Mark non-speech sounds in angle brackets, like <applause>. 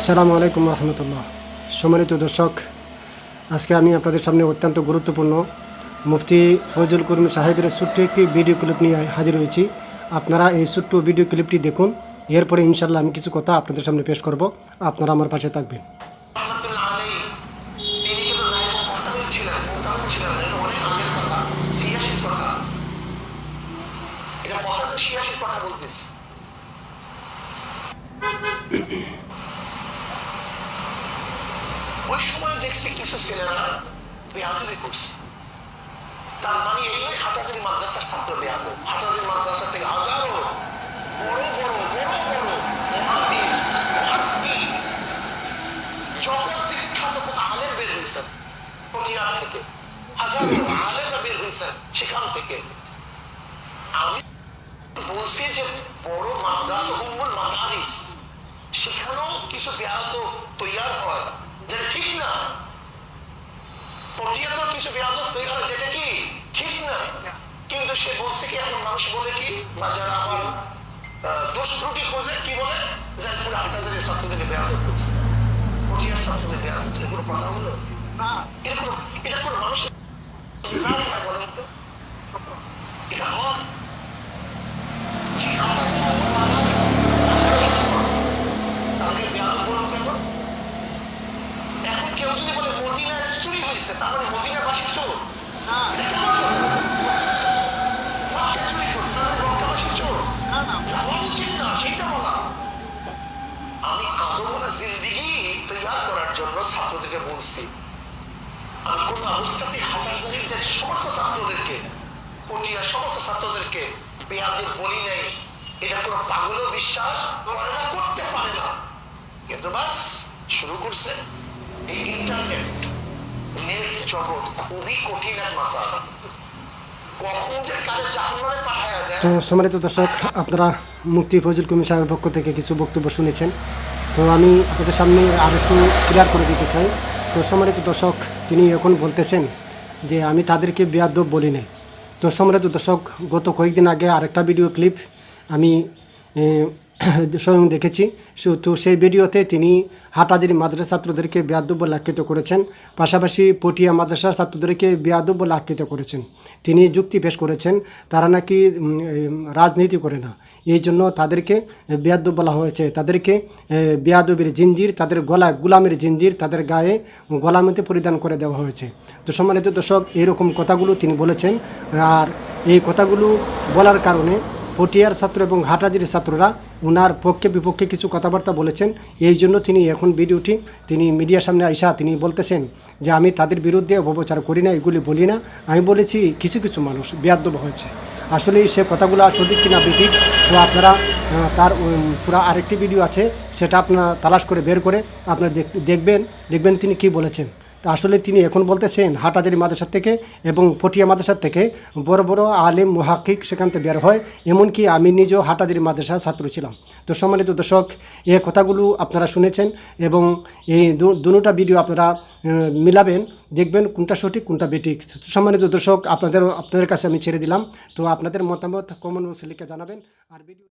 আসসালামু আলাইকুম রহমতুল্লাহ। সম্মানিত দর্শক, আজকে আমি আপনাদের সামনে অত্যন্ত গুরুত্বপূর্ণ মুফতি ফজল করিম সাহেবের ছোট্ট একটি ভিডিও ক্লিপ নিয়ে হাজির হয়েছি। আপনারা এই ছোট্ট ভিডিও ক্লিপটি দেখুন, এরপরে ইনশাল্লাহ আমি কিছু কথা আপনাদের সামনে পেশ করব। আপনারা আমার পাশে থাকবেন রহমতুল্লাহ আলাইহি তিনি কিন্তু নায়ক মুস্তাকিম ছিলেন মুস্তাকিম ছিলেন এটা অনেক আগের কথা ছিয়াশির কথা এটা পঁচাত্তর ছিয়াশির কথা বলতেছি ওই সময় দেখছি কিছু ছেলেরা বেহাদুরি করছে। তার মানে এই নয় হাটাজারি মাদ্রাসার ছাত্র বেহাদুর হাটাজারি মাদ্রাসা থেকে হাজারো বড় বড় বড় বড় মহাদিস জগৎ আলেম বের হয়েছেন থেকে। হাজার বের হয়েছেন সেখান থেকে। আমি বলছি যে বড় মাদ্রাসা, উম্মুল মাদারিস, সেখানেও কিছু বেয়াদ তৈয়ার হয় যেটা ঠিক না পটিয়াতেও কিছু বেয়াদ তৈরি হয় যেটা কি ঠিক না? কিন্তু সে বলছে কি এখন মানুষ বলে কি বা যারা আমার দোষ ত্রুটি খোঁজে কি বলে? যে পুরো হাটাজারের ছাত্রদেরকে বেয়াদ করছে। পটিয়ার ছাত্রদের বেয়াদ এটা কোনো কথা হলো? না। এটা কোনো এটা কোনো মানুষের এটা যে হাটাজার উম্মুল মাদারিস তাদেরকে বেয়াদ বলব কেন এখন কেউ যদি বলে মদিনায় চুরি হয়েছে তাহলে মদিনাবাসী চোর এটা কেমন কথা? মক্কা চুরি করছে তাহলে মক্কাবাসী চোর যাওয়া উচিত না সেটা বলা। আমি আদমনা জিন্দিগি তৈয়ার করার জন্য ছাত্রদেরকে বলছি। আমি কোন অবস্থাতে সমস্ত ছাত্রদেরকে পটিয়া সমস্ত ছাত্রদেরকে পেয়াদের বলি নাই। এটা কোনো পাগলও বিশ্বাস করে না করতে পারে না। কিন্তু বাস শুরু করছে এই ইন্টারনেট জগৎ খুবই কঠিন এক তো সম্মানিত দর্শক, আপনারা মুক্তি ফজল করিম সাহেবের পক্ষ থেকে কিছু বক্তব্য শুনেছেন। তো আমি আপনাদের সামনে আর একটু ক্লিয়ার করে দিতে চাই। তো সম্মানিত দর্শক, তিনি এখন বলতেছেন যে আমি তাদেরকে বেয়াদব বলি নাই। তো সম্মানিত দর্শক, গত কয়েকদিন আগে আরেকটা ভিডিও ক্লিপ আমি <clears throat> স্বয়ং দেখেছি। তো সেই ভিডিওতে তিনি হাটাদির মাদ্রাসা ছাত্রদেরকে বেয়াদব বলে আখ্যিত করেছেন। পাশাপাশি পটিয়া মাদ্রাসার ছাত্রদেরকে বেয়াদব বলে আখ্যিত করেছেন। তিনি যুক্তি পেশ করেছেন, তারা নাকি রাজনীতি করে না। এই জন্য তাদেরকে বেয়াদব বলা হয়েছে। তাদেরকে বেয়াদবের জিঞ্জির, তাদের গলা, গুলামের জিঞ্জির, তাদের গায়ে গলামিতে পরিধান করে দেওয়া হয়েছে। তো সম্মানিত দর্শক এইরকম কথাগুলো তিনি বলেছেন। আর এই কথাগুলো বলার কারণে পটিয়ার ছাত্র এবং হাটাজির ছাত্ররা উনার পক্ষে বিপক্ষে কিছু কথাবার্তা বলেছেন। এই জন্য তিনি এখন ভিডিওটি তিনি মিডিয়ার সামনে আইসা তিনি বলতেছেন যে, আমি তাদের বিরুদ্ধে অপপ্রচার করি না, এগুলি বলি না। আমি বলেছি, কিছু কিছু মানুষ বেয়াদ্দব হয়েছে। আসলে সে কথাগুলো সঠিক কিনা বেঠিক, তো আপনারা তার পুরো আরেকটি ভিডিও আছে, সেটা আপনারা তালাশ করে বের করে আপনারা দেখবেন। দেখবেন তিনি কি বলেছেন। আসলে তিনি এখন বলতেছেন, হাটাজারি মাদ্রাসা থেকে এবং পটিয়া মাদ্রাসা থেকে বড় বড় আলেম, মুহাক্কিক সেখান থেকে বের হয়। এমনকি আমি নিজেও হাটাজারি মাদ্রাসার ছাত্র ছিলাম। তো সম্মানিত দর্শক, এ কথাগুলো আপনারা শুনেছেন এবং এই দুটা ভিডিও আপনারা মিলাবেন, দেখবেন কোনটা সঠিক, কোনটা বেঠিক। তো সম্মানিত দর্শক, আপনাদের আপনাদের কাছে আমি ছেড়ে দিলাম। তো আপনাদের মতামত কমন বক্সে লিখে জানাবেন। আর ভিডিও